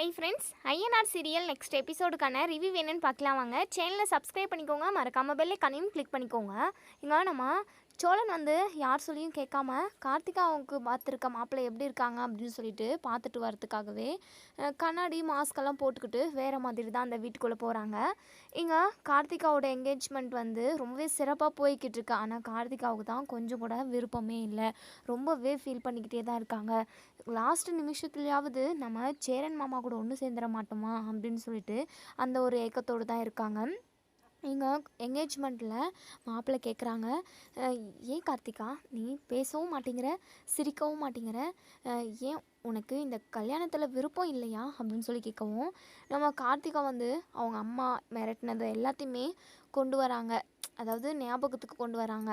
Hi friends INR serial next எபிசோடுக்கான review வேணும்னு பார்க்கலாம் வாங்க. சேனலை சப்ஸ்கிரைப் பண்ணிக்கோங்க. மறக்காமல் பெல்லை கனையும் கிளிக் பண்ணிக்கோங்க. இங்கே நம்ம சோழன் வந்து யார் சொல்லியும் கேட்காம கார்த்திகாவுக்கு பார்த்துருக்க மாப்பிள்ளை எப்படி இருக்காங்க அப்படின்னு சொல்லிட்டு பார்த்துட்டு வரதுக்காகவே கண்ணாடி மாஸ்கெல்லாம் போட்டுக்கிட்டு வேறு மாதிரி தான் அந்த வீட்டுக்குள்ளே போகிறாங்க இங்கே கார்த்திகாவோட என்கேஜ்மெண்ட் வந்து ரொம்பவே சிறப்பாக போய்கிட்டு இருக்கு. ஆனால் கார்த்திகாவுக்கு தான் கொஞ்சம் கூட விருப்பமே இல்லை. ரொம்பவே ஃபீல் பண்ணிக்கிட்டே தான் இருக்காங்க. லாஸ்ட் நிமிஷத்துலையாவது நம்ம சேரன் மாமா கூட ஒன்று சேர்ந்துட மாட்டோமா அப்படின்னு சொல்லிட்டு அந்த ஒரு ஏக்கத்தோடு தான் இருக்காங்க. எங்கள் எங்கேஜ்மெண்ட்டில் மாப்பிள்ளை கேட்குறாங்க ஏன் கார்த்திகா? நீ பேசவும் மாட்டேங்கிற சிரிக்கவும் மாட்டேங்கிற? ஏன் உனக்கு இந்த கல்யாணத்தில் விருப்பம் இல்லையா? அப்படின்னு சொல்லி கேட்கவும் நம்ம கார்த்திகா வந்து அவங்க அம்மா மிரட்டினது எல்லாத்தையுமே கொண்டு வராங்க. அதாவது ஞாபகத்துக்கு கொண்டு வராங்க.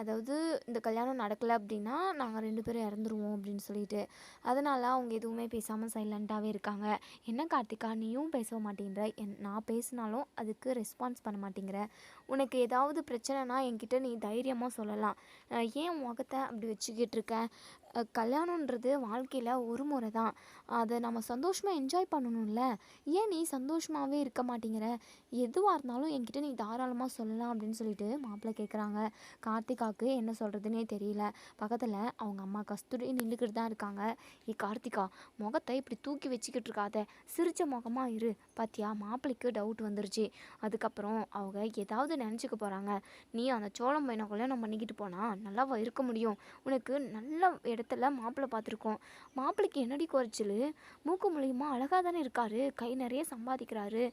அதாவது இந்த கல்யாணம் நடக்கலை அப்படின்னா நாங்கள் ரெண்டு பேரும் இறந்துருவோம் அப்படின்னு சொல்லிட்டு. அதனால் அவங்க எதுவுமே பேசாமல் சைலண்ட்டாகவே இருக்காங்க. என்ன கார்த்திகா நீயும் பேச மாட்டேங்கிற. என் நான் பேசினாலும் அதுக்கு ரெஸ்பான்ஸ் பண்ண மாட்டேங்கிற. உனக்கு ஏதாவது பிரச்சனைனா என்கிட்ட நீ தைரியமாக சொல்லலாம். ஏன் முகத்தை அப்படி வச்சுக்கிட்டு இருக்க? கல்யாணன்றது வாழ்க்கையில் ஒரு முறை தான். அதை நம்ம சந்தோஷமாக என்ஜாய் பண்ணணும்ல? ஏன் நீ சந்தோஷமாகவே இருக்க மாட்டேங்கிற? எதுவாக இருந்தாலும் என்கிட்ட நீ தாராளமாக சொல்லலாம் அப்படின்னு சொல்லிட்டு மாப்பிள்ளை கேட்குறாங்க கார்த்திகாவுக்கு என்ன சொல்கிறதுனே தெரியல. பக்கத்தில் அவங்க அம்மா கஸ்தூரி நின்றுக்கிட்டு தான் இருக்காங்க. ஏ கார்த்திகா முகத்தை இப்படி தூக்கி வச்சுக்கிட்டு இருக்காத. சிரிச்ச முகமாக இரு. பாத்தியா? மாப்பிள்ளைக்கு டவுட் வந்துருச்சு. அதுக்கப்புறம் அவங்க ஏதாவது நினச்சிக்க போகிறாங்க நீ அந்த சோளம் பையனை கல்யாணம் பண்ணிக்கிட்டு போனால் நல்லாவா இருக்க முடியும். உனக்கு நல்ல இடத்துல மாப்பிள்ளை பார்த்துருக்கோம். மாப்பிள்ளைக்கு என்னடி குறைச்சல்? மூக்கு மூலியமாக அழகாக தானே இருக்காரு. கை நிறைய சம்பாதிக்கிறாரு.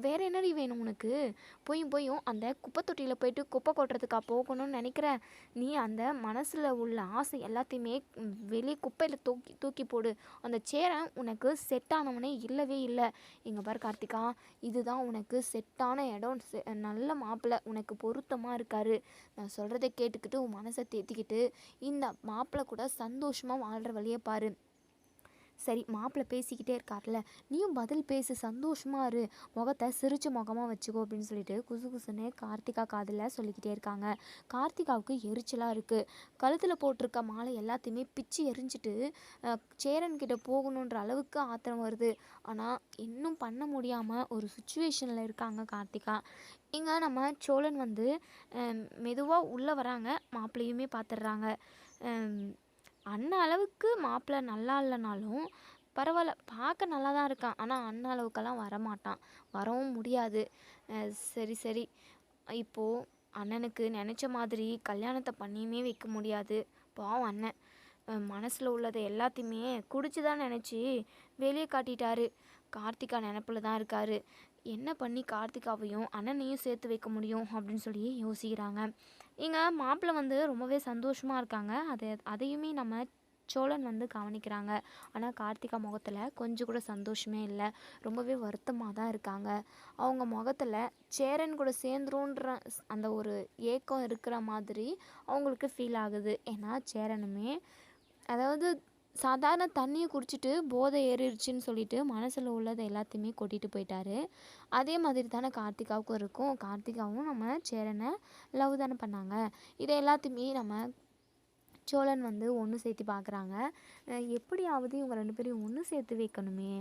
வேறு என்னடி வேணும் உனக்கு? போயும் போயும் அந்த குப்பை தொட்டியில் போயிட்டு குப்பை கொட்டுறதுக்கா போகணும்னு நினைக்கிற நீ அந்த மனசில் உள்ள ஆசை எல்லாத்தையுமே வெளியே குப்பையில் தூக்கி தூக்கி போடு. அந்த சேரை உனக்கு செட் ஆனவனே இல்லவே இல்லை. எங்கள் பார் கார்த்திகா இதுதான் உனக்கு செட்டான இடம். செ- நல்ல மாப்பிள்ளை உனக்கு பொருத்தமாக இருக்காரு. நான் சொல்கிறத கேட்டுக்கிட்டு உன் மனசை தேத்திக்கிட்டு இந்த மாப்பிள்ளை கூட சந்தோஷமாக வாழ்கிற வழியை பாரு. சரி மாப்பிள்ளை பேசிக்கிட்டே இருக்கார்ல நீயும் பதில் பேசு சந்தோஷமாக இரு. முகத்தை சிரிச்ச முகமாக வச்சுக்கோ அப்படின்னு சொல்லிட்டு குசு குசுன்னு கார்த்திகா காதில் சொல்லிக்கிட்டே இருக்காங்க. கார்த்திகாவுக்கு எரிச்சலாக இருக்குது கழுத்தில் போட்டிருக்க மாலை எல்லாத்தையுமே பிச்சு எரிஞ்சிட்டு சேரன்கிட்ட சேரன் போகணுன்ற அளவுக்கு ஆத்திரம் வருது. ஆனால் இன்னும் பண்ண முடியாமல் ஒரு சுச்சுவேஷனில் இருக்காங்க கார்த்திகா. இங்கே நம்ம சோழன் வந்து மெதுவாக உள்ளே வராங்க. மாப்பிள்ளையுமே பார்த்துடுறாங்க அண்ணன் அளவுக்கு மாப்பிள்ளை நல்லா இல்லைனாலும் பரவாயில்ல பார்க்க நல்லா தான் இருக்கான். ஆனால் அண்ணன் அளவுக்கெல்லாம் வரமாட்டான். வரவும் முடியாது. சரி சரி. இப்போது அண்ணனுக்கு நினச்ச மாதிரி கல்யாணத்தை பண்ணியுமே வைக்க முடியாது. பாவம் அண்ணன். மனசில் உள்ளதை எல்லாத்தையுமே குடிச்சு தான் நினச்சி வெளியே காட்டிட்டாரு. கார்த்திகா நினப்பில் தான் இருக்காரு. என்ன பண்ணி கார்த்திகாவையும் அண்ணனையும் சேர்த்து வைக்க முடியும் அப்படின்னு சொல்லி யோசிக்கிறாங்க. இங்கே மாப்பிள்ளை வந்து ரொம்பவே சந்தோஷமாக இருக்காங்க. அதை அதையுமே நம்ம சோழன் வந்து கவனிக்கிறாங்க. ஆனால் கார்த்திகா முகத்தில் கொஞ்சம் கூட சந்தோஷமே இல்லை. ரொம்பவே வருத்தமாக தான் இருக்காங்க. அவங்க முகத்தில் சேரன் கூட சேர்ந்துருன்ற அந்த ஒரு ஏக்கம் இருக்கிற மாதிரி அவங்களுக்கு ஃபீல் ஆகுது. ஏன்னா சேரனுமே அதாவது சாதாரண தண்ணியை குடிச்சிட்டு போதை ஏறிடுச்சின்னு சொல்லிட்டு மனசில் உள்ளதை எல்லாத்தையுமே கொட்டிட்டு போயிட்டாரு. அதே மாதிரி தானே கார்த்திகாவுக்கும் இருக்கும். கார்த்திகாவும் நம்ம சேரனை லவ் தானே பண்ணாங்க. இதை எல்லாத்தையுமே நம்ம சோழன் வந்து ஒன்று சேர்த்து பார்க்குறாங்க எப்படியாவது இவங்க ரெண்டு பேரையும் ஒன்று சேர்த்து வைக்கணுமே.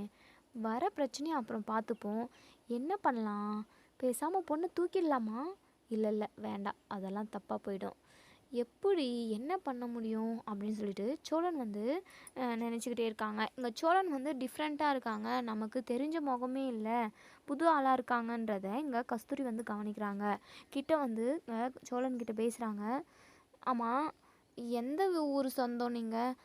வர பிரச்சனையை அப்புறம் பார்த்துப்போம். என்ன பண்ணலாம்? பேசாமல் பொண்ணு தூக்கிடலாமா? இல்லை இல்லை வேண்டாம். அதெல்லாம் தப்பாக போயிடும். எப்படி என்ன பண்ண முடியும் அப்படின்னு சொல்லிட்டு சோழன் வந்து நினச்சிக்கிட்டே இருக்காங்க. இங்கே சோழன் வந்து டிஃப்ரெண்ட்டாக இருக்காங்க. நமக்கு தெரிஞ்ச முகமே இல்லை. புது ஆளாக இருக்காங்கன்றத இங்கே கஸ்தூரி வந்து கவனிக்கிறாங்க. கிட்ட வந்து சோழன்கிட்ட சோழன் பேசுகிறாங்க ஆமாம் எந்த ஊர் சொந்தம் நீங்கள்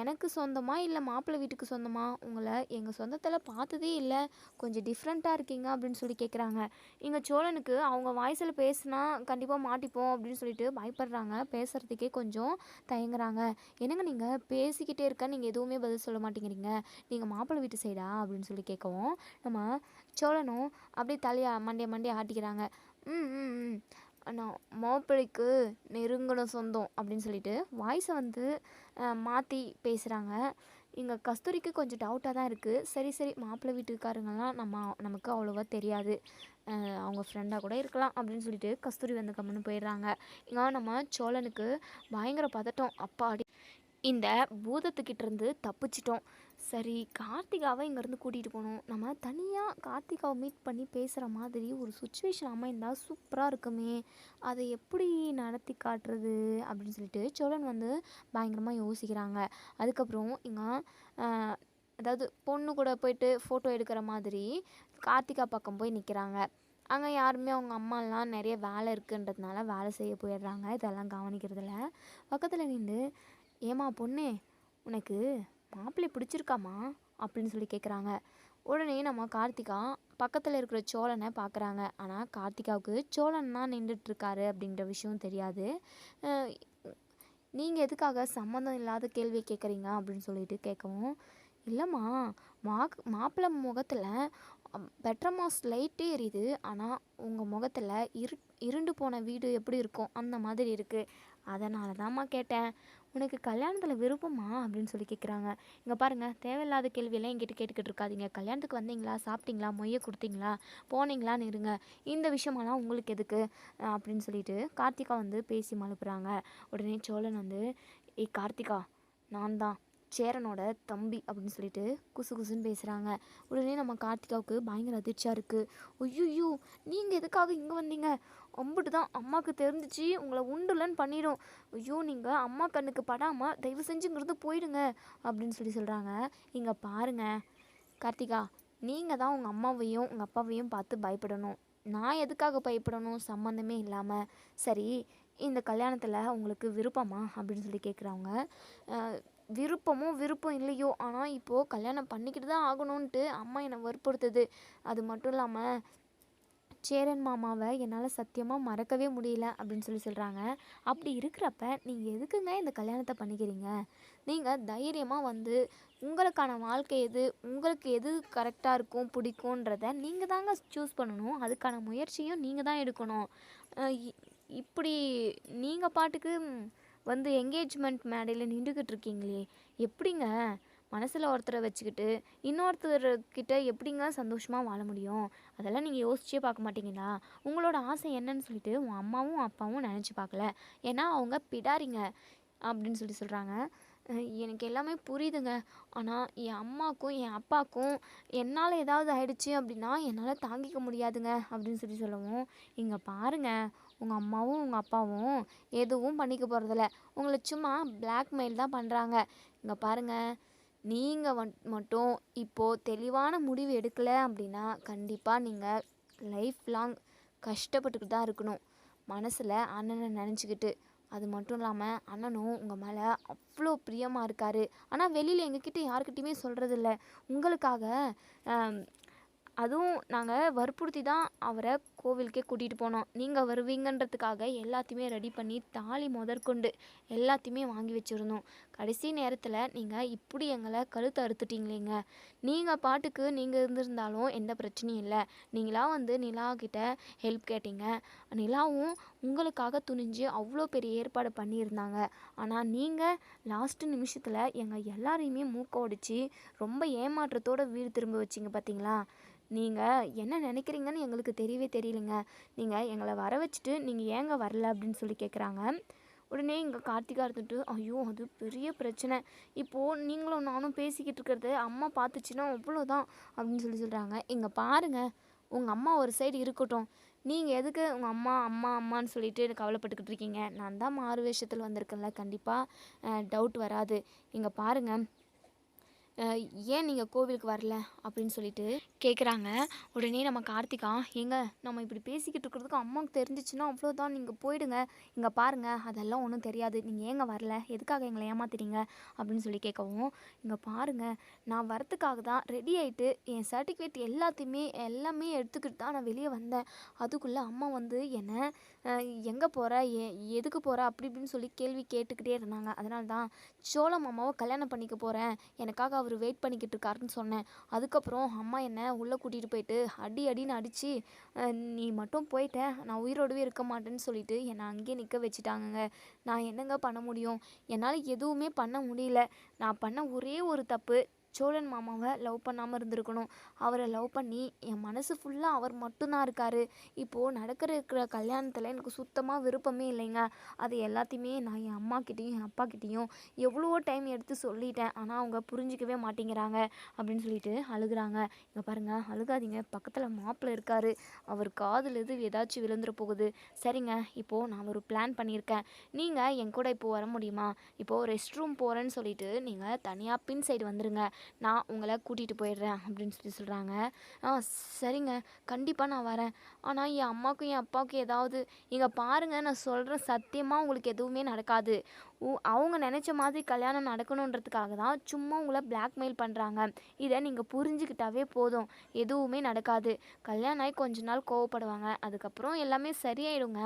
எனக்கு சொந்தமாக இல்லை மாப்பிள்ளை வீட்டுக்கு சொந்தமாக உங்களை எங்கள் சொந்தத்தில் பார்த்ததே இல்லை. கொஞ்சம் டிஃப்ரெண்ட்டாக இருக்கீங்க அப்படின்னு சொல்லி கேட்குறாங்க இங்கே சோழனுக்கு அவங்க வாய்ஸில் பேசுனா கண்டிப்பாக மாட்டிப்போம் அப்படின்னு சொல்லிட்டு பயப்படுறாங்க. பேசுகிறதுக்கே கொஞ்சம் தயங்குறாங்க. என்னங்க நீங்கள் பேசிக்கிட்டே இருக்க நீங்கள் எதுவுமே பதில் சொல்ல மாட்டேங்கிறீங்க. நீங்கள் மாப்பிள்ளை வீட்டு சைடா அப்படின்னு சொல்லி கேட்கவும் நம்ம சோழனும் அப்படியே தலையை மண்டையை மண்டைய ஆட்டிக்கிறாங்க. ம் ம் ம். நான் மாப்பிள்ளைக்கு நெருங்கின சொந்தம் அப்படின்னு சொல்லிட்டு வாய்ஸை வந்து மாற்றி பேசுகிறாங்க இங்கே கஸ்தூரிக்கு கொஞ்சம் டவுட்டாக தான் இருக்குது சரி சரி மாப்பிள்ளை வீட்டுக்காரங்கெல்லாம் நம்ம நமக்கு அவ்வளோவா தெரியாது. அவங்க ஃப்ரெண்டாக கூட இருக்கலாம் அப்படின்னு சொல்லிட்டு கஸ்தூரி வந்து கம்முன்னு போயிடுறாங்க. இங்கே நம்ம சோழனுக்கு பயங்கர பதட்டம். அப்பாடி இந்த பூதத்துக்கிட்டேருந்து தப்பிச்சிட்டோம். சரி கார்த்திகாவை இங்கேருந்து கூட்டிகிட்டு போகணும். நம்ம தனியாக கார்த்திகாவை மீட் பண்ணி பேசுகிற மாதிரி ஒரு சுச்சுவேஷன் அமைந்தால் சூப்பராக இருக்குமே. அதை எப்படி நடத்தி காட்டுறது அப்படின்னு சொல்லிட்டு சோழன் வந்து பயங்கரமாக யோசிக்கிறாங்க. அதுக்கப்புறம் இங்கே அதாவது பொண்ணு கூட போயிட்டு ஃபோட்டோ எடுக்கிற மாதிரி கார்த்திகா பக்கம் போய் நிற்கிறாங்க அங்கே யாருமே அவங்க அம்மாலாம் நிறைய வேலை இருக்குன்றதுனால வேலை செய்ய போயிடுறாங்க. இதெல்லாம் கவனிக்கிறதில்ல பக்கத்தில் நின்று ஏமா பொண்ணே உனக்கு மாப்பிள்ளை பிடிச்சிருக்காமா? அப்படின்னு சொல்லி கேட்குறாங்க உடனே நம்ம கார்த்திகா பக்கத்தில் இருக்கிற சோழனை பார்க்குறாங்க ஆனால் கார்த்திகாவுக்கு சோழன் தான் நின்றுட்டுருக்காரு அப்படின்ற விஷயம் தெரியாது. நீங்கள் எதுக்காக சம்மந்தம் இல்லாத கேள்வியை கேட்குறீங்க அப்படின்னு சொல்லிட்டு கேட்கவும் இல்லைம்மா மாக் மாப்பிள்ளை முகத்தில் பெட்ரமாஸ் லைட்டே எரியுது. ஆனால் உங்கள் முகத்தில் இரு இருண்டு போன வீடு எப்படி இருக்கும்? அந்த மாதிரி இருக்குது அதனால தான்மா கேட்டேன். உனக்கு கல்யாணத்தில் விருப்பமா? அப்படின்னு சொல்லி கேட்குறாங்க இங்கே பாருங்கள் தேவையில்லாத கேள்வியெல்லாம் எங்கிட்ட கேட்டுக்கிட்டு இருக்காதீங்க. கல்யாணத்துக்கு வந்தீங்களா? சாப்பிட்டீங்களா? மொய்ய கொடுத்தீங்களா? போனீங்களான்னு இருங்க. இந்த விஷயமெல்லாம் உங்களுக்கு எதுக்கு? அப்படின்னு சொல்லிட்டு கார்த்திகா வந்து பேசி மழுப்புறாங்க. உடனே சோழன் வந்து ஏய் கார்த்திகா நான் தான் சேரனோட தம்பி அப்படின்னு சொல்லிட்டு குசு குசுன்னு பேசுகிறாங்க உடனே நம்ம கார்த்திகாவுக்கு பயங்கர அதிர்ச்சியாக இருக்குது ஐயோ நீங்கள் எதுக்காக இங்கே வந்தீங்க? அம்பிட்டு தான் அம்மாவுக்கு தெரிஞ்சிச்சு உங்களை உண்டுலன்னு பண்ணிடும். ஐயோ நீங்கள் அம்மா கண்ணுக்கு படாமல் தயவு செஞ்சுங்கிறது போயிடுங்க அப்படின்னு சொல்லி சொல்கிறாங்க இங்கே பாருங்க கார்த்திகா நீங்கள் தான் உங்கள் அம்மாவையும் உங்கள் அப்பாவையும் பார்த்து பயப்படணும். நான் எதுக்காக பயப்படணும்? சம்மந்தமே இல்லாமல் சரி இந்த கல்யாணத்தில் உங்களுக்கு விருப்பமா? அப்படின்னு சொல்லி கேட்குறவங்க விருப்பமோ விருப்பம் இல்லையோ? ஆனால் இப்போது கல்யாணம் பண்ணிக்கிட்டு தான் ஆகணுன்ட்டு அம்மா என்னை வற்புறுத்துது. அது மட்டும் இல்லாமல் சேரன் மாமாவை என்னால் சத்தியமாக மறக்கவே முடியல அப்படின்னு சொல்லி சொல்கிறாங்க அப்படி இருக்கிறப்ப நீங்கள் எதுக்குங்க இந்த கல்யாணத்தை பண்ணிக்கிறீங்க? நீங்கள் தைரியமாக வந்து உங்களுக்கான வாழ்க்கை எது உங்களுக்கு எது கரெக்டாக இருக்கும் பிடிக்கும்ன்றத நீங்கள் தாங்க சூஸ் பண்ணணும். அதுக்கான முயற்சியும் நீங்கள் தான் எடுக்கணும். இப்படி நீங்கள் பாட்டுக்கு வந்து என்கேஜ்மெண்ட் மேடையில் நின்றுக்கிட்டு இருக்கீங்களே? எப்படிங்க? மனசில் ஒருத்தரை வச்சுக்கிட்டு இன்னொருத்தர்கிட்ட எப்படிங்க சந்தோஷமாக வாழ முடியும்? அதெல்லாம் நீங்கள் யோசிச்சே பார்க்க மாட்டீங்களா? உங்களோட ஆசை என்னன்னு சொல்லிட்டு உன் அம்மாவும் அப்பாவும் நினச்சி பார்க்கல. ஏன்னா அவங்க பிடாரிங்க அப்படின்னு சொல்லி சொல்கிறாங்க எனக்கு எல்லாமே புரியுதுங்க. ஆனால் என் அம்மாக்கும் என் அப்பாவுக்கும் என்னால் ஏதாவது ஆயிடுச்சு அப்படின்னா என்னால் தாங்கிக்க முடியாதுங்க அப்படின்னு சொல்லி சொல்லவும். இங்கே பாருங்க. உங்கள் அம்மாவும் உங்கள் அப்பாவும் எதுவும் பண்ணிக்க போகிறதில்ல உங்களை சும்மா பிளாக்மெயில் தான் பண்ணுறாங்க இங்கே பாருங்கள் நீங்கள் வந் மட்டும் இப்போது தெளிவான முடிவு எடுக்கலை அப்படின்னா கண்டிப்பாக நீங்கள் லைஃப் லாங் கஷ்டப்பட்டுக்கிட்டு தான் இருக்கணும். மனசில் அண்ணனை நினச்சிக்கிட்டு. அது மட்டும் இல்லாமல் அண்ணனும் உங்கள் மேலே அவ்வளோ பிரியமாக இருக்கார். ஆனால் வெளியில் எங்ககிட்ட யாருக்கிட்டையுமே சொல்கிறதில்ல உங்களுக்காக அதுவும் நாங்கள் வற்புறுத்தி தான் அவரை கோவிலுக்கே கூட்டிகிட்டு போனோம். நீங்கள் வருவீங்கன்றதுக்காக எல்லாத்தையுமே ரெடி பண்ணி தாலி முதற்கொண்டு எல்லாத்தையுமே வாங்கி வச்சுருந்தோம். கடைசி நேரத்தில் நீங்கள் இப்படி எங்களை கழுத்து அறுத்துட்டீங்களேங்க. நீங்கள் பாட்டுக்கு நீங்கள் இருந்திருந்தாலும் எந்த பிரச்சனையும் இல்லை. நீங்களாக வந்து நிலா கிட்ட ஹெல்ப் கேட்டீங்க. நிலாவும் உங்களுக்காக துணிஞ்சு அவ்வளோ பெரிய ஏற்பாடு பண்ணியிருந்தாங்க. ஆனால் நீங்கள் லாஸ்ட்டு நிமிஷத்தில் எங்கள் எல்லாரையுமே மூக்க ஒடிச்சு ரொம்ப ஏமாற்றத்தோட வீடு திரும்ப வச்சிங்க பார்த்தீங்களா நீங்கள் என்ன நினைக்கிறீங்கன்னு எங்களுக்கு தெரியவே தெரியலைங்க. நீங்கள் எங்களை வர வச்சுட்டு நீங்கள் ஏங்க வரல அப்படின்னு சொல்லி கேட்குறாங்க உடனே இங்கே கார்த்திகா இருந்துட்டு ஐயோ அது பெரிய பிரச்சனை. இப்போது நீங்களும் நானும் பேசிக்கிட்டு இருக்கிறது அம்மா பார்த்துச்சுன்னா அவ்வளோதான் அப்படின்னு சொல்லி சொல்கிறாங்க இங்கே பாருங்கள் உங்கள் அம்மா ஒரு சைடு இருக்கட்டும். நீங்கள் எதுக்கு உங்கள் அம்மா அம்மா அம்மான்னு சொல்லிட்டு கவலைப்பட்டுக்கிட்டு இருக்கீங்க? நான் தான் மாறு வேஷத்தில் வந்திருக்கேன்ல கண்டிப்பாக டவுட் வராது. இங்கே பாருங்கள் ஏன் நீங்கள் கோவிலுக்கு வரல? அப்படின்னு சொல்லிட்டு கேட்குறாங்க உடனே நம்ம கார்த்திகா ஏங்க நம்ம இப்படி பேசிக்கிட்டு இருக்கிறதுக்கு அம்மாவுக்கு தெரிஞ்சிச்சுன்னா அவ்வளோதான் நீங்கள் போயிடுங்க. இங்கே பாருங்கள் அதெல்லாம் ஒன்றும் தெரியாது. நீங்கள் ஏங்க வரல? எதுக்காக எங்களை ஏமாத்துறீங்க அப்படின்னு சொல்லி கேட்கவும் இங்கே பாருங்கள் நான் வரத்துக்காக தான் ரெடி ஆகிட்டு என் சர்டிஃபிகேட் எல்லாத்தையுமே எல்லாமே எடுத்துக்கிட்டு தான் நான் வெளியே வந்தேன். அதுக்குள்ளே அம்மா வந்து என்னை எங்கே போகிற எ எதுக்கு போகிற அப்படி இப்படின்னு சொல்லி கேள்வி கேட்டுக்கிட்டே இருந்தாங்க. அதனால தான் சோழ மாமாவை கல்யாணம் பண்ணிக்க போகிறேன் எனக்காக அவர் வெயிட் பண்ணிக்கிட்டு இருக்காருன்னு சொன்னேன். அதுக்கப்புறம் அம்மா என்னை உள்ளே கூட்டிகிட்டு போயிட்டு அடி அடின்னு அடித்து நீ மட்டும் போயிட்ட. நான் உயிரோடவே இருக்க மாட்டேன்னு சொல்லிட்டு என்னை அங்கேயே நிற்க வச்சுட்டாங்கங்க. நான் என்னங்க பண்ண முடியும்? என்னால் எதுவுமே பண்ண முடியல. நான் பண்ண ஒரே ஒரு தப்பு. சோழன் மாமாவை லவ் பண்ணாமல் இருந்திருக்கணும். அவரை லவ் பண்ணி என் மனசு ஃபுல்லாக அவர் மட்டும்தான் இருக்கார். இப்போது நடக்கிற இருக்கிற கல்யாணத்தில் எனக்கு சுத்தமாக விருப்பமே இல்லைங்க. அது எல்லாத்தையுமே நான் என் அம்மாக்கிட்டேயும் என் அப்பாக்கிட்டேயும் எவ்வளவோ டைம் எடுத்து சொல்லிட்டேன். ஆனால் அவங்க புரிஞ்சிக்கவே மாட்டேங்கிறாங்க அப்படின்னு சொல்லிட்டு அழுகுறாங்க. இங்கே பாருங்கள் அழுகாதீங்க. பக்கத்தில் மாப்பிள்ளை இருக்கார். அவர் காதில் எது ஏதாச்சும் விழுந்துட போகுது. சரிங்க இப்போது நான் ஒரு பிளான் பண்ணியிருக்கேன். நீங்கள் என் கூட இப்போது வர முடியுமா? இப்போது ரெஸ்ட் ரூம் போகிறேன்னு சொல்லிட்டு நீங்கள் தனியாக பின் சைடு வந்துடுங்க நான் உங்களை கூட்டிகிட்டு போயிடுறேன் அப்படின்னு சொல்லி சொல்கிறாங்க ஆ சரிங்க. கண்டிப்பாக நான் வரேன். ஆனால் என் அம்மாவுக்கும் என் அப்பாவுக்கும் ஏதாவது இங்கே பாருங்கள் நான் சொல்கிறேன் சத்தியமாக உங்களுக்கு எதுவுமே நடக்காது. அவங்க நினச்ச மாதிரி கல்யாணம் நடக்கணுன்றதுக்காக தான் சும்மா உங்களை பிளாக்மெயில் பண்ணுறாங்க இதை நீங்கள் புரிஞ்சுக்கிட்டாவே போதும். எதுவுமே நடக்காது. கல்யாணம் ஆகி கொஞ்ச நாள் கோவப்படுவாங்க. அதுக்கப்புறம் எல்லாமே சரியாயிடுங்க.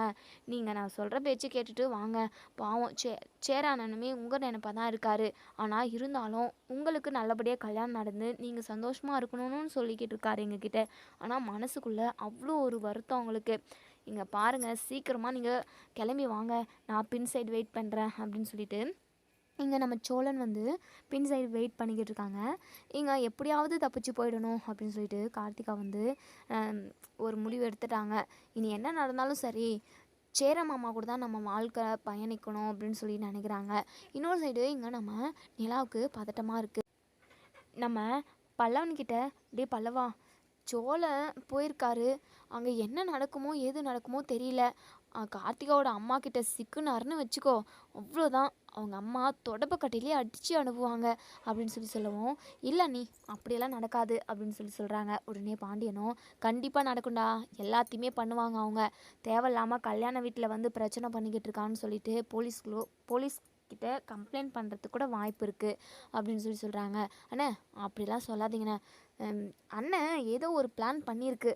நீங்கள் நான் சொல்கிற பேச்சு கேட்டுட்டு வாங்க. பாவம் சே சேரானனுமே உங்கள் நினைப்பாக தான் இருக்காரு. ஆனால் இருந்தாலும் உங்களுக்கு நல்லபடியாக கல்யாணம் நடந்து நீங்கள் சந்தோஷமாக இருக்கணும்னு சொல்லிக்கிட்டு இருக்காரு எங்ககிட்ட. ஆனால் மனசுக்குள்ளே அவ்வளோ ஒரு வருத்தம் அவங்களுக்கு. இங்கே பாருங்கள் சீக்கிரமாக நீங்கள் கிளம்பி வாங்க. நான் பின் சைடு வெயிட் பண்ணுறேன் அப்படின்னு சொல்லிட்டு இங்கே நம்ம சோழன் வந்து பின் சைடு வெயிட் பண்ணிக்கிட்டு இருக்காங்க. இங்கே எப்படியாவது தப்பிச்சு போயிடணும் அப்படின்னு சொல்லிட்டு கார்த்திகா வந்து ஒரு முடிவு எடுத்துட்டாங்க. இனி என்ன நடந்தாலும் சரி சேர மாமா கூட தான் நம்ம வாழ்க்கை பயணிக்கணும் அப்படின்னு சொல்லி நினைக்கிறாங்க. இன்னொரு சைடு இங்கே நம்ம நிலாவுக்கு பதட்டமாக இருக்குது நம்ம பல்லவன்கிட்ட டே பல்லவா சோழன் போயிருக்காரு. அங்கே என்ன நடக்குமோ ஏது நடக்குமோ தெரியல. கார்த்திகாவோட அம்மா கிட்ட சிக்குனாருன்னு வச்சுக்கோ. அவ்வளோதான் அவங்க அம்மா தொடப்ப கட்டையிலே அடித்து அனுப்புவாங்க அப்படின்னு சொல்லி சொல்லவும் இல்லை நீ அப்படியெல்லாம் நடக்காது அப்படின்னு சொல்லி சொல்கிறாங்க உடனே பாண்டியனும் கண்டிப்பாக நடக்கும்டா. எல்லாத்தையுமே பண்ணுவாங்க அவங்க. தேவையில்லாமல் கல்யாண வீட்டில் வந்து பிரச்சனை பண்ணிக்கிட்டு இருக்கான்னு சொல்லிட்டு போலீஸ்களோ போலீஸ் கிட்ட கம்ப்ளைண்ட் பண்ணுறதுக்கு கூட வாய்ப்பு இருக்குது அப்படின்னு சொல்லி சொல்கிறாங்க அண்ணே அப்படிலாம் சொல்லாதீங்கண்ணே. அண்ணன் ஏதோ ஒரு பிளான் பண்ணியிருக்கு.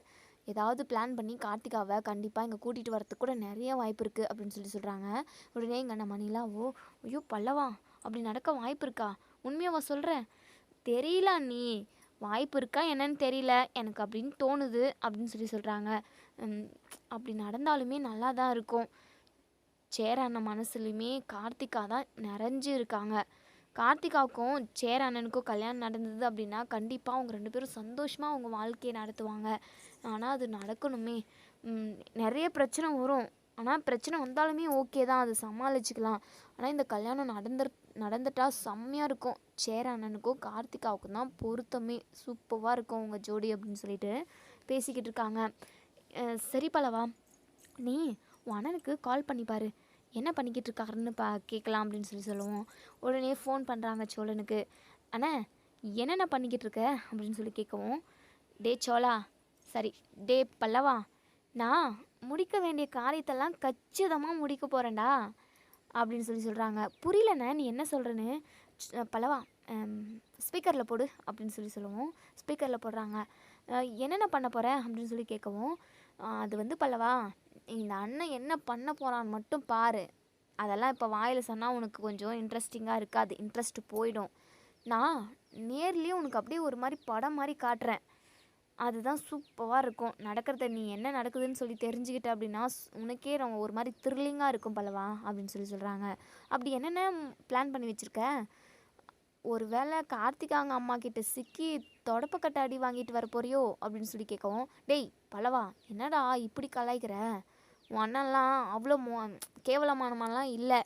ஏதாவது பிளான் பண்ணி கார்த்திகாவை கண்டிப்பாக இங்கே கூட்டிகிட்டு வரதுக்கு கூட நிறைய வாய்ப்பு இருக்குது அப்படின்னு சொல்லி சொல்கிறாங்க உடனே இங்கே அண்ணன் மணிலாவோ ஐயோ பல்லவா அப்படி நடக்க வாய்ப்பு இருக்கா? உண்மையாவா சொல்கிறேன் தெரியல நீ வாய்ப்பு இருக்கா என்னன்னு தெரியல. எனக்கு அப்படின்னு தோணுது அப்படின்னு சொல்லி சொல்கிறாங்க அப்படி நடந்தாலுமே நல்லா தான் இருக்கும். சேர அண்ணன் மனசுலையுமே கார்த்திகா தான் நிறைஞ்சு இருக்காங்க கார்த்திகாவுக்கும் சேர அண்ணனுக்கும் கல்யாணம் நடந்தது அப்படின்னா கண்டிப்பாக அவங்க ரெண்டு பேரும் சந்தோஷமாக அவங்க வாழ்க்கையை நடத்துவாங்க. ஆனால் அது நடக்கணுமே. நிறைய பிரச்சனை வரும். ஆனால் பிரச்சனை வந்தாலுமே ஓகே தான். அது சமாளிச்சுக்கலாம். ஆனால் இந்த கல்யாணம் நடந்துரு நடந்துட்டா செம்மையாக இருக்கும். சேர அண்ணனுக்கும் கார்த்திகாவுக்கும் தான் பொருத்தமே. சூப்பராக இருக்கும் உங்கள் ஜோடி அப்படின்னு சொல்லிட்டு பேசிக்கிட்டு இருக்காங்க. சரி பலவா நீ உன் அண்ணனுக்கு கால் பண்ணி பாரு. என்ன பண்ணிக்கிட்டு இருக்காருன்னு பா கேட்கலாம் அப்படின்னு சொல்லி சொல்லுவோம். உடனே ஃபோன் பண்ணுறாங்க சோழனுக்கு அண்ணா என்னென்ன பண்ணிக்கிட்டு இருக்க அப்படின்னு சொல்லி கேட்கவும் டே சோழா சரி டே பல்லவா நான் முடிக்க வேண்டிய காரியத்தெல்லாம் கச்சிதமாக முடிக்க போகிறேன்டா அப்படின்னு சொல்லி சொல்கிறாங்க புரியலண்ணே நீ என்ன சொல்கிறேன்னு பல்லவா ஸ்பீக்கரில் போடு அப்படின்னு சொல்லி சொல்லுவோம். ஸ்பீக்கரில் போடுறாங்க. என்னென்ன பண்ண போகிறேன் அப்படின்னு சொல்லி கேட்கவும் அது வந்து பல்லவா இந்த அண்ணன் என்ன பண்ண போகிறான்னு மட்டும் பாரு. அதெல்லாம் இப்போ வாயில் சொன்னால் உனக்கு கொஞ்சம் இன்ட்ரெஸ்டிங்காக இருக்காது. இன்ட்ரெஸ்ட் போயிடும். நான் நேர்லேயே உனக்கு அப்படியே ஒரு மாதிரி படம் மாதிரி காட்டுறேன். அதுதான் சூப்பராக இருக்கும். நடக்கிறத நீ என்ன நடக்குதுன்னு சொல்லி தெரிஞ்சுக்கிட்ட அப்படின்னா உனக்கே ரொம்ப ஒரு மாதிரி த்ரில்லிங்காக இருக்கும் பல்லவா அப்படின்னு சொல்லி சொல்கிறாங்க அப்படி என்னென்ன பிளான் பண்ணி வச்சுருக்க? ஒரு வேளை கார்த்திகாங்க அம்மா கிட்ட சிக்கி தொடப்பக்கட்டை அடி வாங்கிட்டு வர போறியோ அப்படின்னு சொல்லி கேட்கவும் டேய் பல்லவா என்னடா இப்படி கலாய்க்கிற? உன் அண்ணன்லாம் அவ்வளோ மோ கேவலமானமாலாம் இல்லை.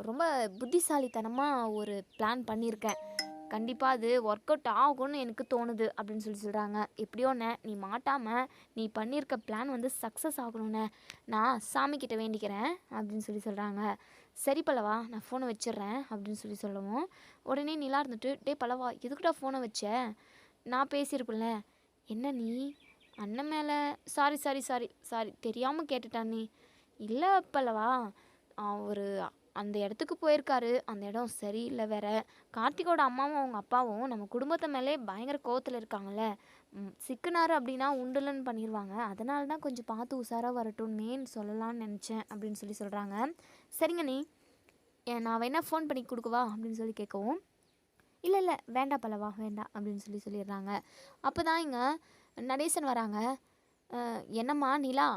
ரொம்ப புத்திசாலித்தனமாக ஒரு பிளான் பண்ணியிருக்கேன் கண்டிப்பாக அது ஒர்க் அவுட் ஆகும்னு எனக்கு தோணுது அப்படின்னு சொல்லி சொல்கிறாங்க எப்படியோண்ணே நீ மாட்டாமல் நீ பண்ணியிருக்க பிளான் வந்து சக்ஸஸ் ஆகணுண்ணே நான் சாமிக்கிட்ட வேண்டிக்கிறேன் அப்படின்னு சொல்லி சொல்கிறாங்க சரி பல்லவா நான் ஃபோனை வச்சிடுறேன் அப்படின்னு சொல்லி சொல்லவும் உடனே நிலா இருந்துட்டு டே பல்லவா எதுக்குடா ஃபோனை வச்ச? நான் பேசியிருப்பேன்ல என்ன நீ? அண்ணன் மேலே சாரி சாரி சாரி சாரி தெரியாமல் கேட்டுட்டானே. நீ இல்லை பல்லவா அவர் அந்த இடத்துக்கு போயிருக்காரு. அந்த இடம் சரியில்லை வேற. கார்த்திகோட அம்மாவும் அவங்க அப்பாவும் நம்ம குடும்பத்தை மேலே பயங்கர கோவத்தில் இருக்காங்கல்ல. சிக்கினார் அப்படின்னா உண்டுலன்னு பண்ணிடுவாங்க அதனால தான் கொஞ்சம் பார்த்து உஷாராக வரட்டும்னு சொல்லலாம்னு நினச்சேன் அப்படின்னு சொல்லி சொல்கிறாங்க சரிங்க நீ. நான் வேணா ஃபோன் பண்ணி கொடுக்கவா? அப்படின்னு சொல்லி கேட்கவும் இல்லை இல்லை வேண்டாம் பலவா வேண்டாம் அப்படின்னு சொல்லி சொல்லிடுறாங்க. அப்போ தான் இங்கே நடேசன் வராங்க. என்னம்மா நிலா?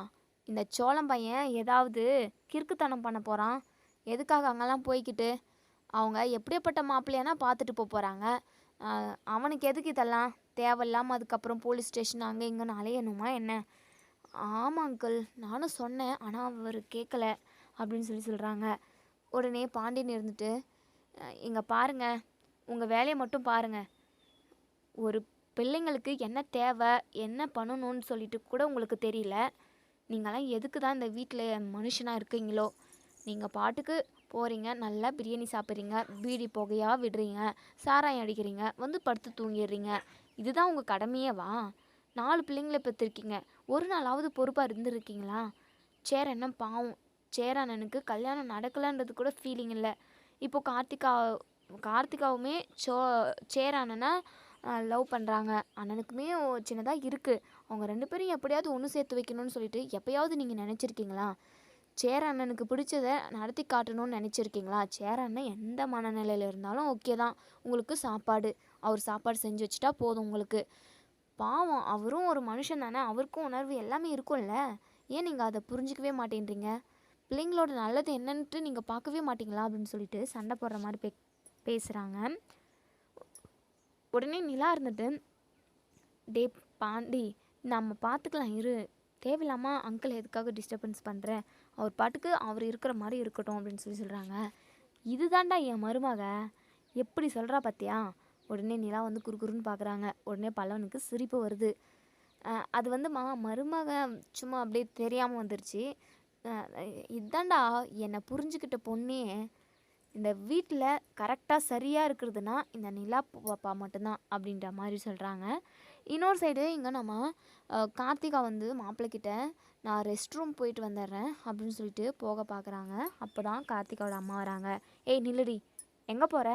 இந்த சோளம் பையன் ஏதாவது கிறுக்குத்தனம் பண்ண போகிறான் எதுக்காக அங்கெல்லாம் போய்க்கிட்டு? அவங்க எப்படியாப்பட்ட மாப்பிள்ளையானா பார்த்துட்டு போக போகிறாங்க அவனுக்கு எதுக்கு இதெல்லாம்? தேவையில்லாமல் அதுக்கப்புறம் போலீஸ் ஸ்டேஷன் அங்கே இங்கேன்னு அலையணுமா என்ன? ஆமாம் அங்கிள் நானும் சொன்னேன் ஆனால் அவர் கேட்கல அப்படின்னு சொல்லி சொல்கிறாங்க உடனே பாண்டியன் இருந்துட்டு இங்கே பாருங்கள் உங்கள் வேலையை மட்டும் பாருங்கள் ஒரு பிள்ளைங்களுக்கு என்ன தேவை என்ன பண்ணணும்னு சொல்லிட்டு கூட உங்களுக்கு தெரியல. நீங்களாம் எதுக்கு தான் இந்த வீட்டில் மனுஷனாக இருக்கீங்களோ? நீங்கள் பாட்டுக்கு போகிறீங்க நல்லா பிரியாணி சாப்பிட்றீங்க பீடி புகையாக விடுறீங்க சாராயம் அடிக்கிறீங்க வந்து படுத்து தூங்கிடுறீங்க. இதுதான் உங்கள் கடமையேவா நாலு பிள்ளைங்களை பெற்றிருக்கீங்க. ஒரு நாளாவது பொறுப்பாக இருந்திருக்கீங்களா? சேர் என்ன பாவம். சேரண்ணனுக்கு கல்யாணம் நடக்கலைன்றது கூட ஃபீலிங் இல்லை. இப்போ கார்த்திகா கார்த்திகாவுமே சோ சேரண்ணனை லவ் பண்ணுறாங்க அண்ணனுக்குமே சின்னதாக இருக்குது அவங்க ரெண்டு பேரும் எப்படியாவது ஒன்று சேர்த்து வைக்கணும்னு சொல்லிட்டு எப்பயாவது நீங்கள் நினச்சிருக்கீங்களா? சேர அண்ணனுக்கு பிடிச்சத நடத்தி காட்டணும்னு நினச்சிருக்கீங்களா? சேர அண்ணன் எந்த மனநிலையில் இருந்தாலும் ஓகே தான். உங்களுக்கு சாப்பாடு. அவர் சாப்பாடு செஞ்சு வச்சுட்டா போதும் உங்களுக்கு. பாவம் அவரும் ஒரு மனுஷன் தானே. அவருக்கும் உணர்வு எல்லாமே இருக்கும்ல. ஏன் நீங்கள் அதை புரிஞ்சிக்கவே மாட்டேன்றீங்க? பிள்ளைங்களோட நல்லது என்னன்ட்டு நீங்கள் பார்க்கவே மாட்டிங்களா? அப்படின்னு சொல்லிட்டு சண்டை போடுற மாதிரி பே பேசுகிறாங்க உடனே நிலா இருந்துட்டு டே பாண்டி நம்ம பார்த்துக்கலாம் இரு. தேவையில்லாமல் அங்கிள் எதுக்காக டிஸ்டர்பன்ஸ் பண்ணுறேன் அவர் பாட்டுக்கு அவர் இருக்கிற மாதிரி இருக்கட்டும் அப்படின்னு சொல்லி சொல்கிறாங்க இதுதான்டா என் மருமக. எப்படி சொல்கிறா பார்த்தியா உடனே நிலா வந்து குறுகுறுன்னு பார்க்குறாங்க உடனே பல்லவனுக்கு சிரிப்பு வருது. அது வந்து மா மருமக சும்மா அப்படியே தெரியாமல் வந்துருச்சு. இதாண்டா என்னை புரிஞ்சுக்கிட்ட பொண்ணே. இந்த வீட்டில் கரெக்டாக சரியாக இருக்கிறதுனா இந்த நிலா பாப்பா மட்டும்தான் அப்படின்ற மாதிரி சொல்கிறாங்க இன்னொரு சைடு இங்கே நம்ம கார்த்திகா வந்து மாப்பிள்ளைக்கிட்ட நான் ரெஸ்ட் ரூம் போயிட்டு வந்துடுறேன் அப்படின்னு சொல்லிட்டு போக பார்க்குறாங்க அப்போ தான் கார்த்திகாவோட அம்மா வராங்க. ஏய் நில்லடி. எங்கே போகிற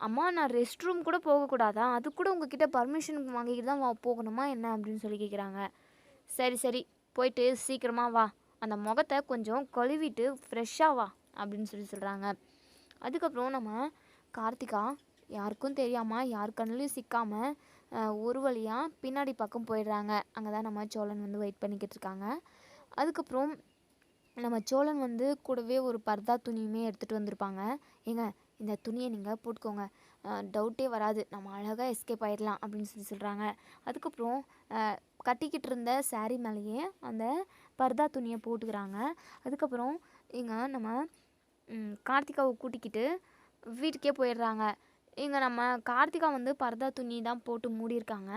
அம்மா நான் ரெஸ்ட் ரூம் கூட போகக்கூடாதா? அது கூட உங்ககிட்ட பர்மிஷன் வாங்கிக்கிட்டு தான் வா- போகணுமா என்ன அப்படின்னு சொல்லி கேட்குறாங்க சரி சரி. போயிட்டு சீக்கிரமாக வா. அந்த முகத்தை கொஞ்சம் கழுவிட்டு ஃப்ரெஷ்ஷாக வா. அப்படின்னு சொல்லி சொல்கிறாங்க அதுக்கப்புறம் நம்ம கார்த்திகா யாருக்கும் தெரியாமல் யார் கண்ணுலையும் சிக்காமல் ஒரு வழியாக பின்னாடி பக்கம் போயிடுறாங்க. அங்கே தான் நம்ம சோழன் வந்து வெயிட் பண்ணிக்கிட்டு இருக்காங்க. அதுக்கப்புறம் நம்ம சோழன் வந்து கூடவே ஒரு பர்தா துணியுமே எடுத்துகிட்டு வந்திருப்பாங்க. ஏங்க இந்த துணியை நீங்கள் போட்டுக்கோங்க. டவுட்டே வராது. நம்ம அழகாக எஸ்கேப் ஆயிடலாம் அப்படின்னு சொல்லி சொல்கிறாங்க அதுக்கப்புறம் கட்டிக்கிட்டு இருந்த saree மேலேயே அந்த பர்தா துணியை போட்டுக்கிறாங்க. அதுக்கப்புறம் இங்கே நம்ம கார்த்திகாவை கூட்டிக்கிட்டு வீட்டுக்கே போயிடுறாங்க. இங்கே நம்ம கார்த்திகா வந்து பர்தா துணி தான் போட்டு மூடியிருக்காங்க.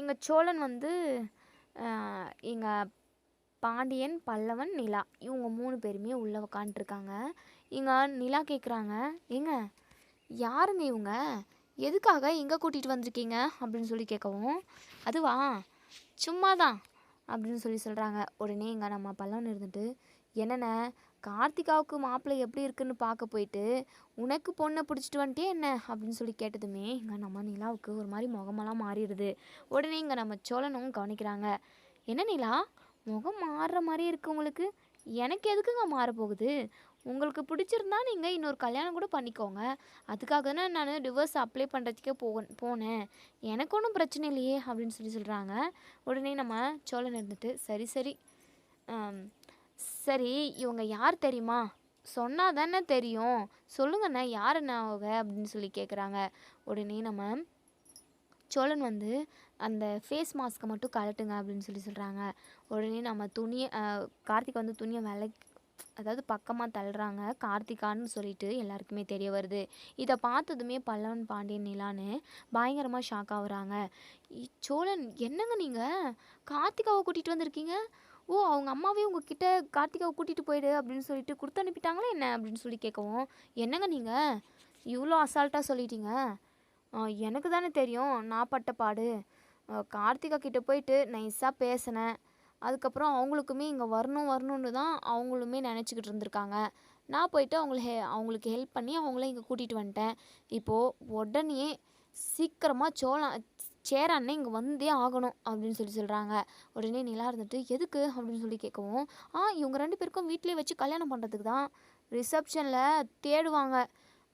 இங்கே சோழன் வந்து இங்கே பாண்டியன் பல்லவன் நிலா இவங்க மூணு பேருமே உள்ளே உக்காண்ட்ருக்காங்க இங்கே நிலா கேட்குறாங்க ஏங்க யாருங்க இவங்க? எதுக்காக இங்கே கூட்டிகிட்டு வந்திருக்கீங்க? அப்படின்னு சொல்லி கேட்கவும் அதுவா? சும்மா தான் அப்படின்னு சொல்லி சொல்கிறாங்க உடனே இங்கே நம்ம பல்லவன் இருந்துட்டு என்னென்ன? கார்த்திகாவுக்கு மாப்பிள்ளை எப்படி இருக்குன்னு பார்க்க போயிட்டு உனக்கு பொண்ணை பிடிச்சிட்டு வந்துட்டே என்ன? அப்படின்னு சொல்லி கேட்டதுமே இங்கே நம்ம நிலாவுக்கு ஒரு மாதிரி முகமெல்லாம் மாறிடுது. உடனே இங்கே நம்ம சோழனும் கவனிக்கிறாங்க. என்ன நிலா? முகம் மாறுற மாதிரி இருக்கு உங்களுக்கு? எனக்கு எதுக்குங்க மாறப்போகுது போகுது? உங்களுக்கு பிடிச்சிருந்தா நீங்கள் இன்னொரு கல்யாணம் கூட பண்ணிக்கோங்க. அதுக்காக தானே நான் டிவோர்ஸ் அப்ளை பண்ணுறதுக்கே போ போனேன். எனக்கு ஒன்றும் பிரச்சனை இல்லையே அப்படின்னு சொல்லி சொல்கிறாங்க உடனே நம்ம சோழன் இருந்துட்டு சரி சரி. சரி இவங்க யார் தெரியுமா? சொன்னா தானே தெரியும். சொல்லுங்கண்ணா யாருண்ணா அவங்க? அப்படின்னு சொல்லி கேட்குறாங்க உடனே நம்ம சோழன் வந்து அந்த ஃபேஸ் மாஸ்க்கை மட்டும் கழட்டுங்க அப்படின்னு சொல்லி சொல்கிறாங்க உடனே நம்ம துணியை கார்த்திக் வந்து துணியை விலை அதாவது பக்கமாக தள்ளுறாங்க. கார்த்திகான்னு சொல்லிட்டு எல்லாருக்குமே தெரிய வருது. இதை பார்த்ததுமே பல்லவன் பாண்டியன் நிலான்னு பயங்கரமாக ஷாக் ஆகுறாங்க. சோழன் என்னங்க நீங்கள் கார்த்திகாவை கூட்டிகிட்டு வந்திருக்கீங்க? ஓ அவங்க அம்மாவே உங்ககிட்ட கார்த்திகாவை கூட்டிகிட்டு போயிடு அப்படின்னு சொல்லிட்டு கொடுத்து அனுப்பிட்டாங்களா என்ன அப்படின்னு சொல்லி கேட்கவும் என்னங்க நீங்கள் இவ்வளோ அசால்ட்டாக சொல்லிட்டீங்க. எனக்கு தானே தெரியும். நான் பட்ட பாடு. கார்த்திகா கிட்டே போயிட்டு நைஸாக பேசினேன். அதுக்கப்புறம் அவங்களுக்குமே இங்கே வரணும் வரணும்னு தான் அவங்களுமே நினச்சிக்கிட்டு இருந்திருக்காங்க. நான் போயிட்டு அவங்கள ஹெ அவங்களுக்கு ஹெல்ப் பண்ணி அவங்கள இங்கே கூட்டிகிட்டு வந்துட்டேன். இப்போது உடனே சீக்கிரமாக சோளம் சேர் அண்ணன் இங்கே வந்தே ஆகணும் அப்படின்னு சொல்லி சொல்கிறாங்க உடனே நிலா இருந்துட்டு எதுக்கு? அப்படின்னு சொல்லி கேட்கவும் ஆ இவங்க ரெண்டு பேருக்கும் வீட்டிலே வச்சு கல்யாணம் பண்ணுறதுக்கு தான். ரிசப்ஷனில் தேடுவாங்க.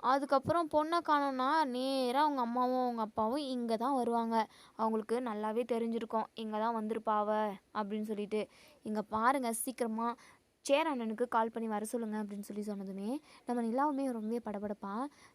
அதுக்கப்புறம் பொண்ணை காணோன்னா நேராக அவங்க அம்மாவும் அவங்க அப்பாவும் இங்கே தான் வருவாங்க. அவங்களுக்கு நல்லாவே தெரிஞ்சிருக்கும். இங்கே தான் வந்திருப்பாவ அப்படின்னு சொல்லிட்டு. இங்கே பாருங்கள் சீக்கிரமாக சேர் அண்ணனுக்கு கால் பண்ணி வர சொல்லுங்க அப்படின்னு சொல்லி சொன்னதுமே நம்ம நிலாவுமே ரொம்பவே படபடப்பா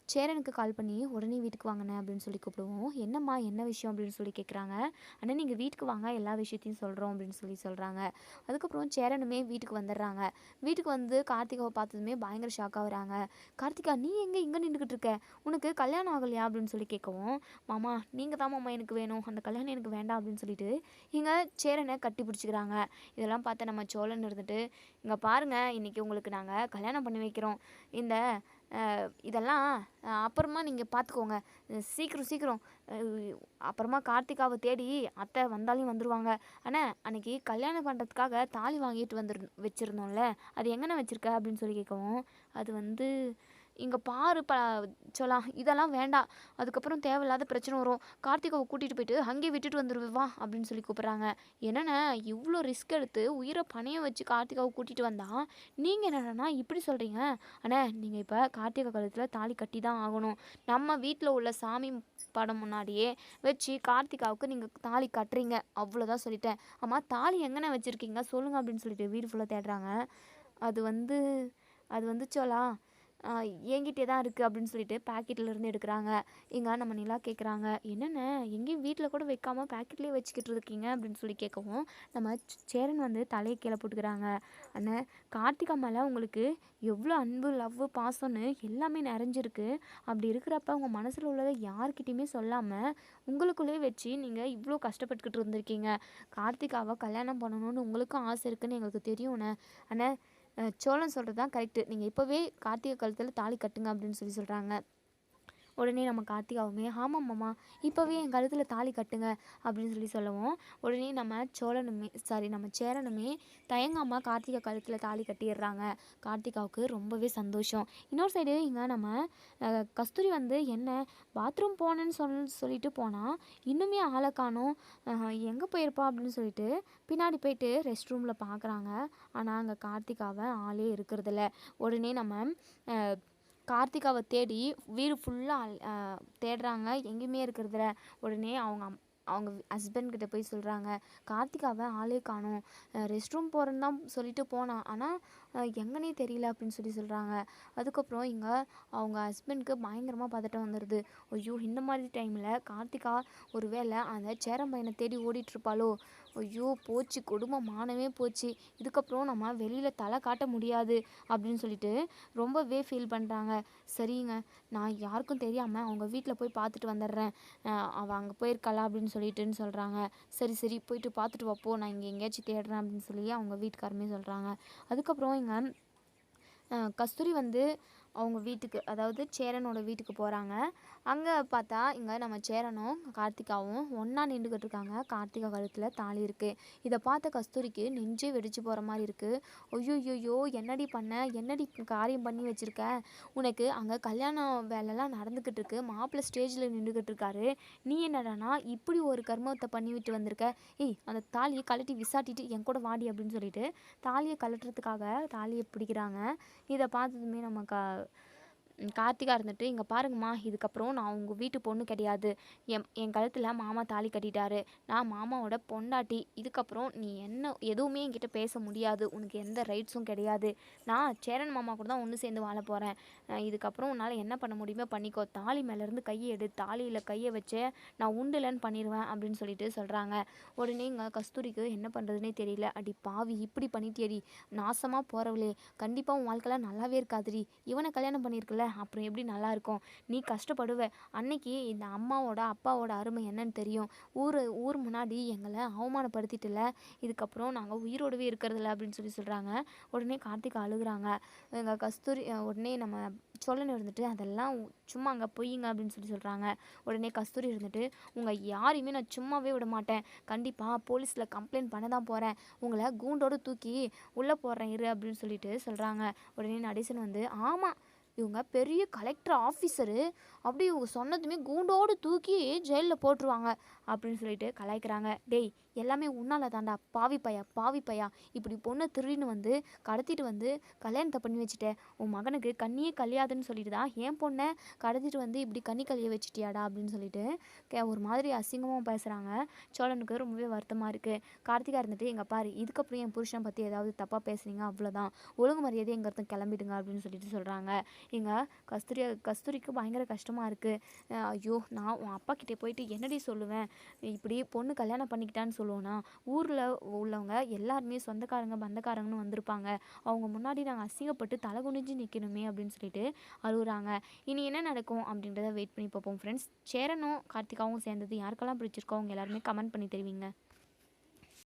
சேரனுக்கு கால் பண்ணி உடனே வீட்டுக்கு வாங்கண்ணே அப்படின்னு சொல்லி கூப்பிடுவோம். என்னம்மா என்ன விஷயம் அப்படின்னு சொல்லி கேட்குறாங்க அண்ணன் நீங்கள் வீட்டுக்கு வாங்க எல்லா விஷயத்தையும் சொல்கிறோம் அப்படின்னு சொல்லி சொல்கிறாங்க அதுக்கப்புறம் சேரனுமே வீட்டுக்கு வந்துடுறாங்க. வீட்டுக்கு வந்து கார்த்திகாவை பார்த்ததுமே பயங்கர ஷாக்காக வராங்க கார்த்திகா நீ எங்கே இங்கே நின்றுக்கிட்டு இருக்க? உனக்கு கல்யாணம் ஆகலையா? அப்படின்னு சொல்லி கேட்கவும் மாமா நீங்கள் தான் மாமா எனக்கு வேணும். அந்த கல்யாணம் எனக்கு வேண்டாம். அப்படின்னு சொல்லிட்டு இங்கே சேரனை கட்டி பிடிச்சிக்கிறாங்க. இதெல்லாம் பார்த்து நம்ம சோழன் இருந்துட்டு இங்கே பாருங்கள் இன்றைக்கி உங்களுக்கு நாங்கள் கல்யாணம் பண்ணி வைக்கிறோம். இந்த இதெல்லாம் அப்புறமா நீங்கள் பார்த்துக்கோங்க சீக்கிரம் சீக்கிரம். அப்புறமா கார்த்திகாவை தேடி அத்தை வந்தாலும் வந்துடுவாங்க ஆனால் அன்னைக்கு கல்யாணம் பண்ணுறதுக்காக தாலி வாங்கிட்டு வந்துரு வச்சுருந்தோம்ல. அது எங்கன வச்சுருக்க? அப்படின்னு சொல்லி கேட்கவும் அது வந்து இங்கே பாரு ப சொல்லாம் இதெல்லாம் வேண்டாம் அதுக்கப்புறம் தேவையில்லாத பிரச்சனை வரும். கார்த்திகாவை கூட்டிகிட்டு போயிட்டு அங்கேயே விட்டுட்டு வந்துடுவே வா அப்படின்னு சொல்லி கூப்பிட்றாங்க. என்னண்ணே இவ்வளோ ரிஸ்க் எடுத்து உயிரை பணையம் வச்சு கார்த்திகாவை கூட்டிகிட்டு வந்தால் நீங்கள் என்னென்னா இப்படி சொல்கிறீங்க அண்ணே நீங்கள் இப்போ கார்த்திகை கழுத்தில் தாலி கட்டி தான் ஆகணும். நம்ம வீட்டில் உள்ள சாமி படம் முன்னாடியே வச்சு கார்த்திகாவுக்கு நீங்கள் தாலி கட்டுறீங்க. அவ்வளோதான் சொல்லிட்டேன். அம்மா தாலி எங்கண்ணே வச்சுருக்கீங்க? சொல்லுங்கள் அப்படின்னு சொல்லிட்டு வீடு ஃபுல்லாக தேடுறாங்க. அது வந்து அது வந்து சோலா என்கிட்டே தான் இருக்குது அப்படின்னு சொல்லிட்டு பாக்கெட்ல இருந்து எடுக்கிறாங்க. இங்கே நம்ம நிலா கேட்குறாங்க என்னென்ன? எங்கேயும் வீட்டில் கூட வைக்காம பாக்கெட்லேயே வச்சுக்கிட்டு இருக்கீங்க? அப்படின்னு சொல்லி கேட்கவும் நம்ம சேரன் வந்து தலையை கீழே போட்டுக்கிறாங்க. அண்ணன் கார்த்திகா மேலே உங்களுக்கு எவ்வளோ அன்பு லவ் பாசம்னு எல்லாமே நிறைஞ்சிருக்கு. அப்படி இருக்கிறப்ப உங்கள் மனசில் உள்ளதை யார்கிட்டையுமே சொல்லாமல் உங்களுக்குள்ளேயே வச்சு நீங்கள் இவ்வளோ கஷ்டப்பட்டுக்கிட்டு இருந்திருக்கீங்க. கார்த்திகாவை கல்யாணம் பண்ணணும்னு உங்களுக்கும் ஆசை இருக்குதுன்னு எங்களுக்கு தெரியும்ண்ணே அண்ணே சோழன் சொல்கிறது தான் கரெக்டு நீங்கள் இப்போவே கார்த்திகை காலத்தில் தாலி கட்டுங்க அப்படின்னு சொல்லி சொல்கிறாங்க உடனே நம்ம கார்த்திகாவுமே ஆமாம் மாமா இப்போவே என் கழுத்தில் தாலி கட்டுங்க அப்படின்னு சொல்லி சொல்லுவோம். உடனே நம்ம சோழனுமே சாரி நம்ம சேரனுமே தயங்காமல் கார்த்திகை கழுத்தில் தாலி கட்டிடுறாங்க. கார்த்திகாவுக்கு ரொம்பவே சந்தோஷம். இன்னொரு சைடு இங்கே நம்ம கஸ்தூரி வந்து என்ன பாத்ரூம் போனேன்னு சொல் சொல்லிட்டு போனால் இன்னுமே ஆளை காணும். எங்கே போயிருப்பா? அப்படின்னு சொல்லிட்டு பின்னாடி போயிட்டு ரெஸ்ட் ரூமில் பார்க்குறாங்க ஆனால் அங்கே கார்த்திகாவை ஆளே இருக்கிறதில்ல. உடனே நம்ம கார்த்திகாவை தேடி வீடு ஃபுல்லாக தேடுறாங்க. எங்கேயுமே இருக்கிறதில்ல உடனே அவங்க அம்- அவங்க ஹஸ்பண்ட் கிட்ட போய் சொல்கிறாங்க கார்த்திகாவை ஆளே காணும். ரெஸ்ட் ரூம் போகிறேன்னு தான் சொல்லிட்டு போனான். ஆனால் எங்கனே தெரியல அப்படின்னு சொல்லி சொல்கிறாங்க அதுக்கப்புறம் இங்கே அவங்க ஹஸ்பண்ட்க்கு பயங்கரமாக பதட்டம் வந்துடுது ஐயோ இந்த மாதிரி டைமில் கார்த்திகா ஒரு வேளை அந்த சேரம் பையனை தேடி ஓடிட்டுருப்பாளோ ஐயோ போச்சு குடும்பமானவே மானமே போச்சு இதுக்கப்புறம் நம்ம வெளியில் தலை காட்ட முடியாது அப்படின்னு சொல்லிட்டு ரொம்பவே ஃபீல் பண்ணுறாங்க சரிங்க நான் யாருக்கும் தெரியாமல் அவங்க வீட்டில் போய் பார்த்துட்டு வந்துடுறேன். அவள் அங்கே போயிருக்காளா அப்படின்னு சொல்லிட்டுன்னு சொல்கிறாங்க சரி சரி போயிட்டு பார்த்துட்டு வாப்போ நான் இங்கே எங்கேயாச்சும் தேடுறேன் அப்படின்னு சொல்லி அவங்க வீட்டுக்காரமே சொல்கிறாங்க அதுக்கப்புறம் இங்கே கஸ்தூரி வந்து அவங்க வீட்டுக்கு அதாவது சேரனோட வீட்டுக்கு போகிறாங்க அங்கே பார்த்தா இங்கே நம்ம சேரனும் கார்த்திகாவும் ஒன்றா நின்றுக்கிட்டு இருக்காங்க. கார்த்திகா கழுத்தில் தாலி இருக்குது இதை பார்த்த கஸ்தூரிக்கு நெஞ்சே வெடிச்சு போகிற மாதிரி இருக்குது ஐயோயோயோ என்னடி பண்ண? என்னடி காரியம் பண்ணி வச்சுருக்க? உனக்கு அங்கே கல்யாணம் வேலைலாம் நடந்துக்கிட்டு இருக்கு. மாப்பிள்ளை ஸ்டேஜில் நின்றுக்கிட்டு இருக்காரு. நீ என்னடானா இப்படி ஒரு கர்மத்தை பண்ணி விட்டு வந்திருக்க? ஏய் அந்த தாலியை கழட்டி விசாட்டிட்டு என் கூட வாடி அப்படின்னு சொல்லிட்டு தாலியை கழட்டுறதுக்காக தாலியை பிடிக்கிறாங்க. இதை பார்த்ததுமே நம்ம க கார்த்திகா இருந்துட்டு இங்கே பாருங்கம்மா இதுக்கப்புறம் நான் உங்கள் வீட்டு பொண்ணு கிடையாது. என் என் கழுத்தில் மாமா தாலி கட்டிட்டாரு. நான் மாமாவோட பொண்டாட்டி. இதுக்கப்புறம் நீ என்ன எதுவுமே என்கிட்ட பேச முடியாது. உனக்கு எந்த ரைட்ஸும் கிடையாது. நான் சேரன் மாமா கூட தான் ஒன்று சேர்ந்து வாழ போகிறேன் இதுக்கப்புறம் உன்னால் என்ன பண்ண முடியுமோ பண்ணிக்கோ. தாலி மேலேருந்து கையை எடு. தாலியில் கையை வச்சு நான் உண்டுலன்னு பண்ணிடுவேன் அப்படின்னு சொல்லிட்டு சொல்கிறாங்க உடனே இங்கே கஸ்தூரிக்கு என்ன பண்ணுறதுனே தெரியல. அடி பாவி இப்படி பண்ணிட்டேடி நாசமாக போகிறவளே கண்டிப்பாக உன் வாழ்க்கையில் நல்லாவே இருக்காதுடி. இவனை கல்யாணம் பண்ணியிருக்கல அப்புறம் எப்படி நல்லா இருக்கும்? நீ கஷ்டப்படுவ. அன்னைக்கு இந்த அம்மாவோட அப்பாவோட அருமை என்னன்னு தெரியும். ஊர் ஊர் முன்னாடி எங்களை அவமானப்படுத்திட்டுல இதுக்கப்புறம் நாங்கள் உயிரோடவே இருக்கிறதில்ல அப்படின்னு சொல்லி சொல்கிறாங்க உடனே கார்த்திக் அழுகுறாங்க. எங்கள் கஸ்தூரி உடனே நம்ம சொல்லணும் இருந்துட்டு அதெல்லாம் சும்மா அங்கே பொய்யுங்க அப்படின்னு சொல்லி சொல்கிறாங்க உடனே கஸ்தூரி இருந்துட்டு உங்கள் யாரையுமே நான் சும்மாவே விட மாட்டேன். கண்டிப்பாக போலீஸில் கம்ப்ளைண்ட் பண்ண தான் போகிறேன் உங்களை கூண்டோடு தூக்கி உள்ளே போடுறேன் இரு அப்படின்னு சொல்லிட்டு சொல்கிறாங்க உடனே நடேசன் வந்து ஆமாம் இவங்க பெரிய கலெக்டர் ஆஃபீஸரு அப்படி இவங்க சொன்னதுமே கூண்டோடு தூக்கி ஜெயிலில் போட்டுருவாங்க அப்படின்னு சொல்லிட்டு கலாய்க்கிறாங்க. டேய் எல்லாமே உன்னால தாண்டா பாவி பையா பாவி பையா. இப்படி பொண்ணை திருடின்னு வந்து கடத்திட்டு வந்து கல்யாணத்தை பண்ணி வச்சுட்டேன் உன் மகனுக்கு கண்ணியே கல்யாதுன்னு சொல்லிட்டு தான் என் பொண்ணை கடத்திட்டு வந்து இப்படி கண்ணி கழிய வச்சுட்டியாடா அப்படின்னு சொல்லிட்டு கே ஒரு மாதிரி அசிங்கமாக பேசுகிறாங்க சோழனுக்கு ரொம்பவே வருத்தமாக இருக்குது கார்த்திகா இருந்துட்டு எங்கள் பாரு இதுக்கப்புறம் என் புருஷனை பற்றி ஏதாவது தப்பாக பேசுனீங்க அவ்வளோதான் ஒழுங்கு மரியாதை எங்கே இருந்தும் கிளம்பிடுங்க அப்படின்னு சொல்லிட்டு சொல்கிறாங்க எங்கள் கஸ்தூரி கஸ்தூரிக்கு பயங்கர கஷ்டமாக இருக்குது ஐயோ நான் உன் அப்பா கிட்டே போயிட்டு என்னடி சொல்லுவேன்? இப்படி பொண்ணு கல்யாணம் பண்ணிக்கிட்டான்னு சொல்லுவோன்னா ஊரில் உள்ளவங்க எல்லாருமே சொந்தக்காரங்க பந்தக்காரங்கன்னு வந்திருப்பாங்க. அவங்க முன்னாடி நாங்கள் அசிங்கப்பட்டு தலை குனிஞ்சு நிற்கணுமே அப்படின்னு சொல்லிட்டு அழுகுறாங்க இனி என்ன நடக்கும் அப்படின்றத வெயிட் பண்ணி பார்ப்போம் ஃப்ரெண்ட்ஸ் சேரனும் கார்த்திகாவும் சேர்ந்தது யாருக்கெல்லாம் பிடிச்சிருக்கோ அவங்க எல்லாருமே கமெண்ட் பண்ணி தெரிவிங்க.